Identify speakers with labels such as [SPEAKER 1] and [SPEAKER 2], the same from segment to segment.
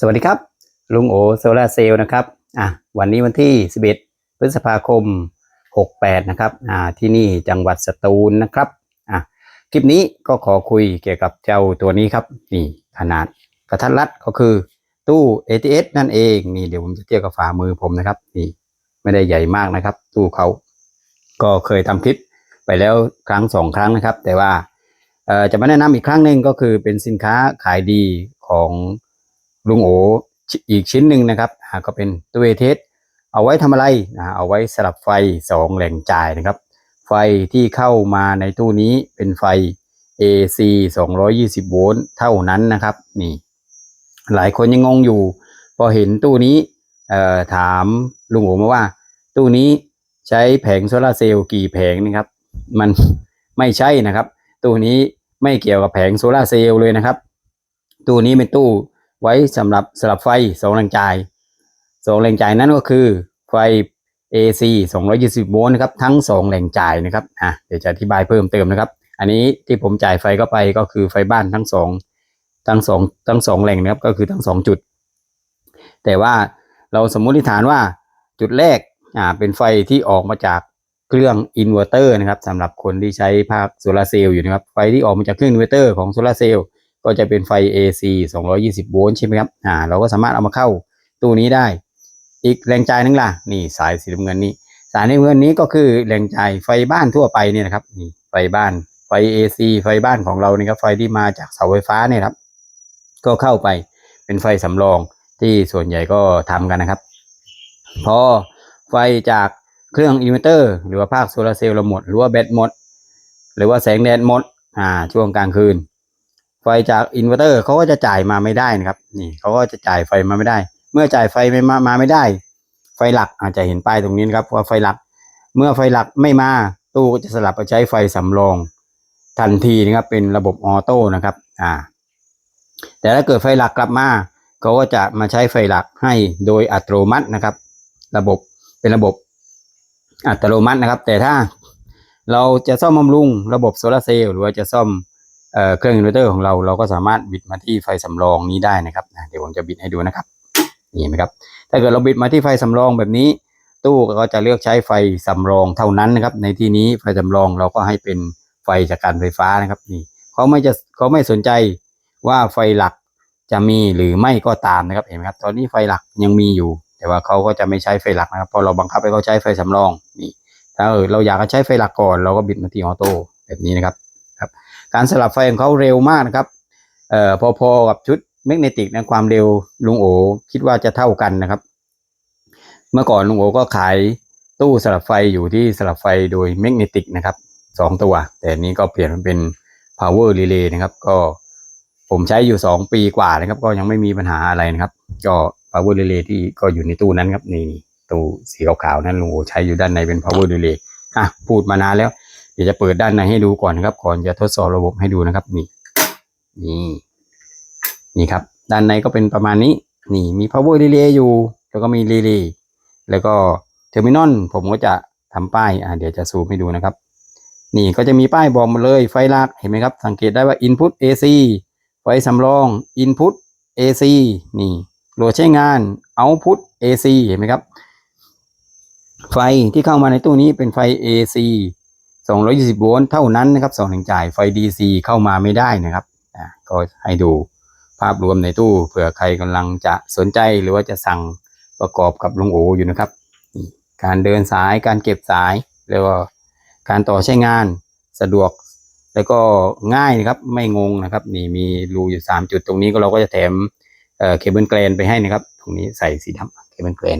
[SPEAKER 1] สวัสดีครับ ลุงโอโซลาเซลล์นะครับอะวันนี้วันที่ 11 พฤษภาคม 68 นะครับอ่าที่นี่จังหวัดสตูลนะครับอะคลิปนี้ก็ขอคุยเกี่ยวกับเจ้าตัวนี้ครับ นี่ขนาดกระทัดรัดก็คือตู้ ATS นั่นเองนี่เดี๋ยวผมจะเทียบกับฝ่ามือผมนะครับ นี่ไม่ได้ใหญ่มากนะครับ ตู้เขาก็เคยทำคลิปไปแล้วครั้งสองครั้งนะครับ แต่ว่าเอ่อจะมาแนะนำอีกครั้งหนึ่งก็คือเป็นสินค้าขายดีของ ลุงโออีกชิ้นหนึ่งนะครับก็เป็นตัวเทสเอาไว้ทำอะไรนะเอาไว้สลับไฟสองแหล่งจ่ายนะครับ ไฟที่เข้ามาในตู้นี้เป็นไฟ AC 220 โวลต์เท่านั้นนะครับนี่หลายคนยังงงอยู่ พอเห็นตู้นี้ถามลุงโอมาว่า ตู้นี้ใช้แผงโซลาเซลล์กี่แผงนะครับ มันไม่ใช่นะครับ ตู้นี้ไม่เกี่ยวกับแผงโซลาเซลล์เลยนะครับ ตู้นี้เป็นตู้ ไว้สำหรับสลับไฟสองแรงจ่ายสองแรงจ่ายนั้นก็คือไฟ AC 220 โวลต์นะครับทั้งสองแรงจ่ายนะครับอะเดี๋ยวจะอธิบายเพิ่มเติมนะครับ อันนี้ที่ผมจ่ายไฟเข้าไปก็คือไฟบ้านทั้งสองทั้งสองทั้งสองแหล่งนะครับก็คือทั้งสองจุด แต่ว่าเราสมมติฐานว่าจุดแรกอ่าเป็นไฟที่ออกมาจากเครื่องอินเวอร์เตอร์นะครับสำหรับคนที่ใช้ภาคโซลาร์เซลล์อยู่นะครับไฟที่ออกมาจากเครื่องอินเวอร์เตอร์ของโซลาร์เซลล์ ก็จะเป็นไฟ AC 220 โวลต์ใช่ไหมครับ อ่า เราก็สามารถเอามาเข้าตู้นี้ได้ อีกแรงจ่ายนึงล่ะ นี่สายสีน้ำเงินนี้ สายน้ำเงินนี้ก็คือแรงจ่ายไฟบ้านทั่วไปเนี่ยนะครับ นี่ไฟบ้าน ไฟ AC ไฟบ้านของเรานี่ครับ ไฟที่มาจากเสาไฟฟ้าเนี่ยครับ ก็เข้าไปเป็นไฟสำรองที่ส่วนใหญ่ก็ทำกันนะครับ พอไฟจากเครื่องอินเวอร์เตอร์หรือว่าภาคโซลาเซลล์เราหมด หรือว่าแบตหมด หรือว่าแสงแดดหมด อ่า ช่วงกลางคืน ไฟจากอินเวอร์เตอร์เขาก็จะจ่ายมาไม่ได้นะครับ นี่เขาก็จะจ่ายไฟมาไม่ได้ เมื่อจ่ายไฟไม่มามาไม่ได้ ไฟหลักอาจจะเห็นป้ายตรงนี้นะครับว่าไฟหลัก เมื่อไฟหลักไม่มาตู้ก็จะสลับไปใช้ไฟสำรองทันทีนะครับเป็นระบบออโต้นะครับอ่าแต่ถ้าเกิดไฟหลักกลับมาเขาก็จะมาใช้ไฟหลักให้โดยอัตโนมัตินะครับ ระบบเป็นระบบอัตโนมัตินะครับ แต่ถ้าเราจะซ่อมบำรุงระบบโซลาเซลล์หรือว่าจะซ่อม เเครื่องอินเวอร์เตอร์ของเราเราก็สามารถบิดมาที่ไฟสำรองนี้ได้นะครับเดี๋ยวผมจะบิดให้ดูนะครับนี่นไหมครับ ถ้าเกิดเราบิดมาที่ไฟสำรองแบบนี้ ตู้ก็จะเลือกใช้ไฟสำรองเท่านั้นนะครับ ในที่นี้ไฟสำรองเราก็ให้เป็นไฟจากการไฟฟ้านะครับนี่เขาไม่จะเขาไม่สนใจว่าไฟหลักจะมีหรือไม่ก็ตามนะครับเห็นไหมครับ ตอนนี้ไฟหลักยังมีอยู่ แต่ว่าเขาก็จะไม่ใช้ไฟหลักนะครับเพราะเราบังคับให้เขาใช้ไฟสำรองนี่ถ้าเราอยากจะใช้ไฟหลักก่อน เราก็บิดมาที่ออโต้แบบนี้นะครับครับ การสลับไฟของเขาเร็วมากนะครับเอ่อพอๆกับชุดแมกเนติกนะความเร็วลุงโอคิดว่าจะเท่ากันนะครับ เมื่อก่อนลุงโอก็ขายตู้สลับไฟอยู่ที่สลับไฟโดยแมกเนติกนะครับสองตัว แต่นี้ก็เปลี่ยนมาเป็น power relay นะครับ ก็ผมใช้อยู่สองปีกว่านะครับ ก็ยังไม่มีปัญหาอะไรนะครับ ก็ power relay ที่ก็อยู่ในตู้นั้นครับนี่ตู้สีขาวๆนั้นลุงโอใช้อยู่ด้านในเป็น power relay อะพูดมานานแล้ว เดี๋ยวจะเปิดด้านในให้ดูก่อนนะครับ ก่อนจะทดสอบระบบให้ดูนะครับนี่นี่นี่ครับ ด้านในก็เป็นประมาณนี้ นี่มี power relay อยู่ แล้วก็มี relay แล้วก็ terminal ผมก็จะทำป้ายอ่าเดี๋ยวจะซูมให้ดูนะครับ นี่ก็จะมีป้ายบอกมดเลยไฟหลักเห็นไหมครับ สังเกตได้ว่า input AC ไฟสำรอง input AC นี่โหลดใช้งาน output AC เห็นไหมครับ ไฟที่เข้ามาในตู้นี้เป็นไฟ AC 220 โวลต์เท่านั้นนะครับสองแรงจ่ายไฟ DC เข้ามาไม่ได้นะครับอ่าก็ให้ดูภาพรวมในตู้เผื่อใครกำลังจะสนใจหรือว่าจะสั่งประกอบกับลุงโออยู่นะครับนี่การเดินสายการเก็บสายแล้วก็การต่อใช้งานสะดวก แล้วก็ง่ายนะครับไม่งงนะครับ นี่มีรูอยู่ 3 จุดตรงนี้ก็เราก็จะแถมเอ่อเคเบิลแกรนไปให้นะครับ ตรงนี้ใส่สีดำเคเบิลแกรน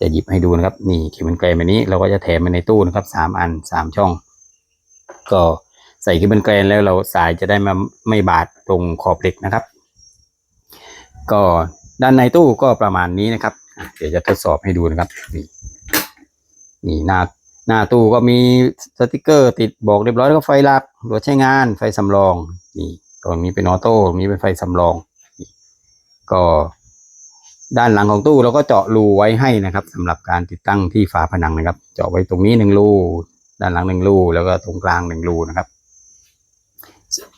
[SPEAKER 1] จะหยิบให้ดูนะครับนี่เคเบิลแกรนแบบนี้เราก็จะแถมมาในตู้นะครับสามอันสามช่อง ก็ใส่เคเบิลแกรนแล้วเราสายจะได้มาไม่บาดตรงขอบเหล็กนะครับ ก็ด้านในตู้ก็ประมาณนี้นะครับ เดี๋ยวจะทดสอบให้ดูนะครับนี่นี่หน้าหน้าตู้ก็มีสติกเกอร์ติดบอกเรียบร้อยแล้วก็ไฟลักโหลดใช้งานไฟสำรองนี่ตรงนี้เป็นออโต้ตรงนี้เป็นไฟสำรอง ก็ ด้านหลังของตู้เราก็เจาะรูไว้ให้นะครับสำหรับการติดตั้งที่ฝาผนังนะครับ เจาะไว้ตรงนี้หนึ่งรูด้านหลังหนึ่งรูแล้วก็ตรงกลางหนึ่งรูนะครับ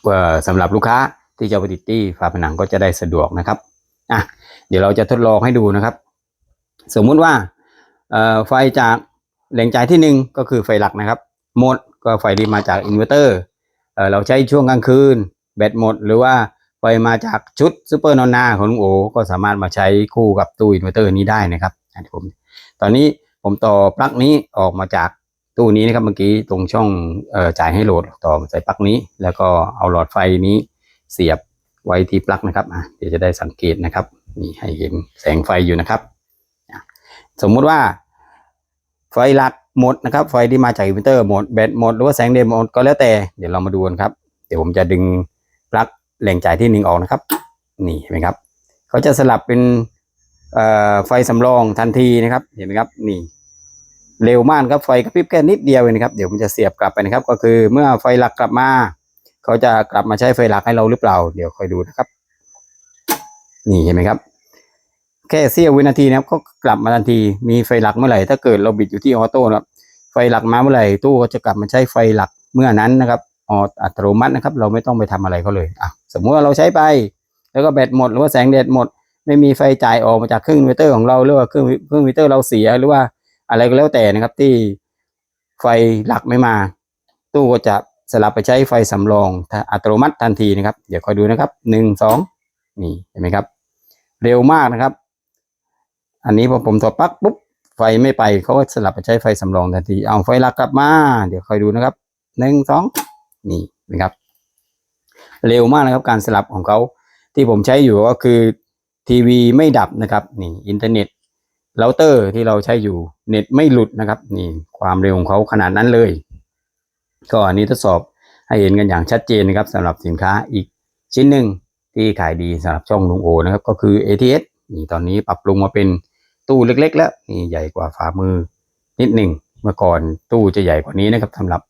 [SPEAKER 1] เอ่อสำหรับลูกค้าที่จะไปติดที่ฝาผนังก็จะได้สะดวกนะครับอะเดี๋ยวเราจะทดลองให้ดูนะครับ สมมุติว่าเอ่อไฟจากแหล่งจ่ายที่หนึ่งก็คือไฟหลักนะครับ หมดก็ไฟที่มาจากอินเวอร์เตอร์เอ่อเราใช้ช่วงกลางคืน แบตหมดหรือว่า ไฟมาจากชุดซูเปอร์นอนนาของลุงโอ ก็สามารถมาใช้คู่กับตู้อินเวอร์เตอร์นี้ได้นะครับผมตอนนี้ผมต่อปลั๊กนี้ออกมาจากตู้นี้นะครับเมื่อกี้ตรงช่องออจ่ายให้โหลดต่อใส่ปลั๊กนี้ แล้วก็เอาหลอดไฟนี้เสียบไว้ที่ปลั๊กนะครับเดี๋ยวจะได้สังเกตนะครับนี่ให้เห็นแสงไฟอยู่นะครับ สมมุติว่า ไฟหลักหมดนะครับ ไฟที่มาจากอินเวอร์เตอร์หมดแบตหมดหรือว่าแสงเดนหมดก็แล้วแต่เดี๋ยวเรามาดูกันครับ เดี๋ยวผมจะดึงปลั๊ก แหล่งจ่ายที่หนึ่งออกนะครับ นี่เห็นไหมครับ เขาจะสลับเป็นไฟสำรองทันทีนะครับ เห็นไหมครับ นี่ เร็วมากครับ ไฟกระพริบแค่นิดเดียวเองนะครับ เดี๋ยวผมจะเสียบกลับไปนะครับ ก็คือเมื่อไฟหลักกลับมา เขาจะกลับมาใช้ไฟหลักให้เราหรือเปล่า เดี๋ยวคอยดูนะครับ นี่เห็นไหมครับ แค่เสี้ยววินาทีนะครับ ก็กลับมาทันที มีไฟหลักเมื่อไหร่ ถ้าเกิดเราบิดอยู่ที่ออโต้นะครับ ไฟหลักมาเมื่อไหร่ ตู้ก็จะกลับมาใช้ไฟหลักเมื่อนั้นนะครับออัตโนมัตินะครับ เราไม่ต้องไปทำอะไรเขาเลยอะ สมมุติว่าเราใช้ไป แล้วก็แบตหมดหรือว่าแสงแดดหมด ไม่มีไฟจ่ายออกมาจากเครื่องอิเตอร์ของเราหรือว่าเครื่องเครื่องอิเวอร์เตอร์เราเสียหรือว่าอะไรก็แล้วแต่นะครับที่ไฟหลักไม่มา ตู้ก็จะสลับไปใช้ไฟสำรองอัตโนมัติทันทีนะครับ เดี๋ยวคอยดูนะครับหนึ่งสองนี่เห็นไหมครับ เร็วมากนะครับ อันนี้พอผมถอดปลั๊กปุ๊บไฟไม่ไปเขาก็สลับไปใช้ไฟสำรองทันที เอาไฟหลักกลับมา เดี๋ยวคอยดูนะครับหนึ่งสองนี่นะครับ เร็วมากนะครับ การสลับของเขาที่ผมใช้อยู่ก็คือทีวีไม่ดับนะครับนี่อินเทอร์เน็ตเราเตอร์ที่เราใช้อยู่เน็ตไม่หลุดนะครับนี่ความเร็วของเขาขนาดนั้นเลย ก็อันนี้ทดสอบให้เห็นกันอย่างชัดเจนนะครับสำหรับสินค้าอีกชิ้นหนึ่งที่ขายดีสำหรับช่องลุงโอนะครับก็คือ ATS นี่ตอนนี้ปรับปรุงมาเป็นตู้เล็ก ๆ แล้วนี่ใหญ่กว่าฝ่ามือนิดหนึ่งเมื่อก่อนตู้จะใหญ่กว่านี้นะครับสำหรับ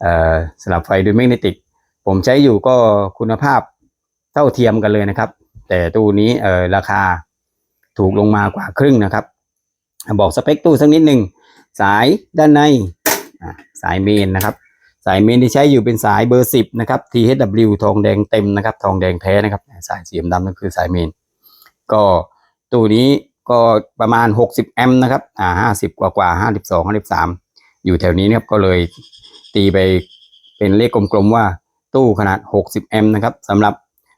[SPEAKER 1] เอ่อสลับไฟด้วยแมกเนติก ผมใช้อยู่ก็คุณภาพเท่าเทียมกันเลยนะครับ แต่ตู้นี้เออราคาถูกลงมากว่าครึ่งนะครับ บอกสเปคตู้สักนิดหนึ่งสายด้านในสายเมนนะครับ สายเมนที่ใช้อยู่เป็นสายเบอร์สิบนะครับ THW ทองแดงเต็มนะครับ ทองแดงแท้นะครับ สายสีดำนั่นคือสายเมน ก็ตู้นี้ก็ประมาณ 60 แอมป์นะครับ อ่า50กว่ากว่า52 53อยู่แถวนี้นะครับก็เลยตีไปเป็นเลขกลมๆว่า ตู้ขนาด 60 แอมป์นะครับสำหรับ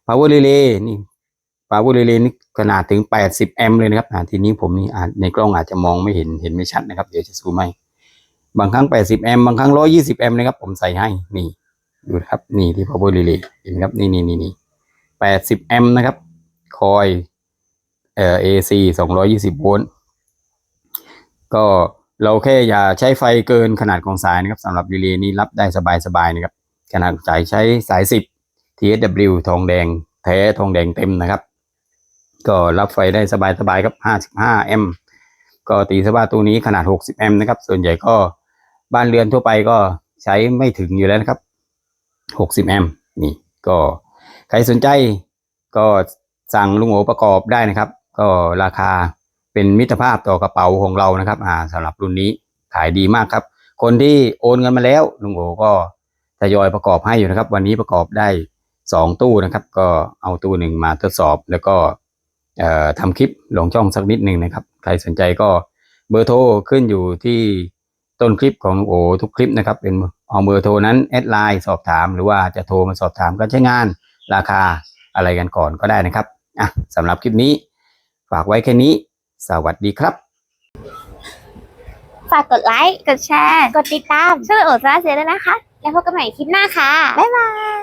[SPEAKER 1] power relay นี่ power relay นี่ขนาดถึง 80 แอมป์เลยนะครับทีนี้ผมนี่อาจในกล้องอาจจะมองไม่เห็นเห็นไม่ชัดนะครับ เดี๋ยวจะซูมให้บางครั้ง 80 แอมป์บางครั้ง 120 แอมป์นะครับ ผมใส่ให้นี่ดูครับนี่ที่ power relay เห็นครับนี่นี่นี่นี่80 แอมป์นะครับ คอยเอ่อ AC 220 โวลต์ก็เราแค่อย่าใช้ไฟเกินขนาดของสายนะครับสำหรับรีเลย์นี้รับได้สบายๆนะครับ ขนาดสายใช้สาย 10 TSW ทองแดงแท้ทองแดงเต็มนะครับ ก็รับไฟได้สบายๆครับ 55 แอมป์ก็ตีซะว่าตัวนี้ขนาด 60 แอมป์นะครับ ส่วนใหญ่ก็บ้านเรือนทั่วไปก็ใช้ไม่ถึงอยู่แล้วนะครับ 60 แอมป์นี่ก็ใครสนใจก็สั่งลุงโอประกอบได้นะครับ ก็ราคาเป็นมิตรภาพต่อกระเป๋าของเรานะครับ อ่าสำหรับรุ่นนี้ขายดีมากครับ คนที่โอนเงินมาแล้วลุงโอก็ ทยอยประกอบให้อยู่นะครับ วันนี้ประกอบได้สองตู้นะครับ ก็เอาตู้หนึ่งมาทดสอบ แล้วก็ทำคลิปลงช่องสักนิดหนึ่งนะครับ ใครสนใจก็เบอร์โทรขึ้นอยู่ที่ต้นคลิปของโอทุกคลิปนะครับ เป็นเอาเบอร์โทรนั้นแอดไลน์สอบถาม หรือว่าจะโทรมาสอบถามการใช้งานราคาอะไรกันก่อนก็ได้นะครับอะสำหรับคลิปนี้ ฝากไว้แค่นี้ สวัสดีครับ
[SPEAKER 2] ฝากกดไลค์ กดแชร์ กดติดตามช่วยโอซาเซียด้วยนะคะ แล้วพบกันใหม่คลิปหน้าค่ะ บ๊ายบาย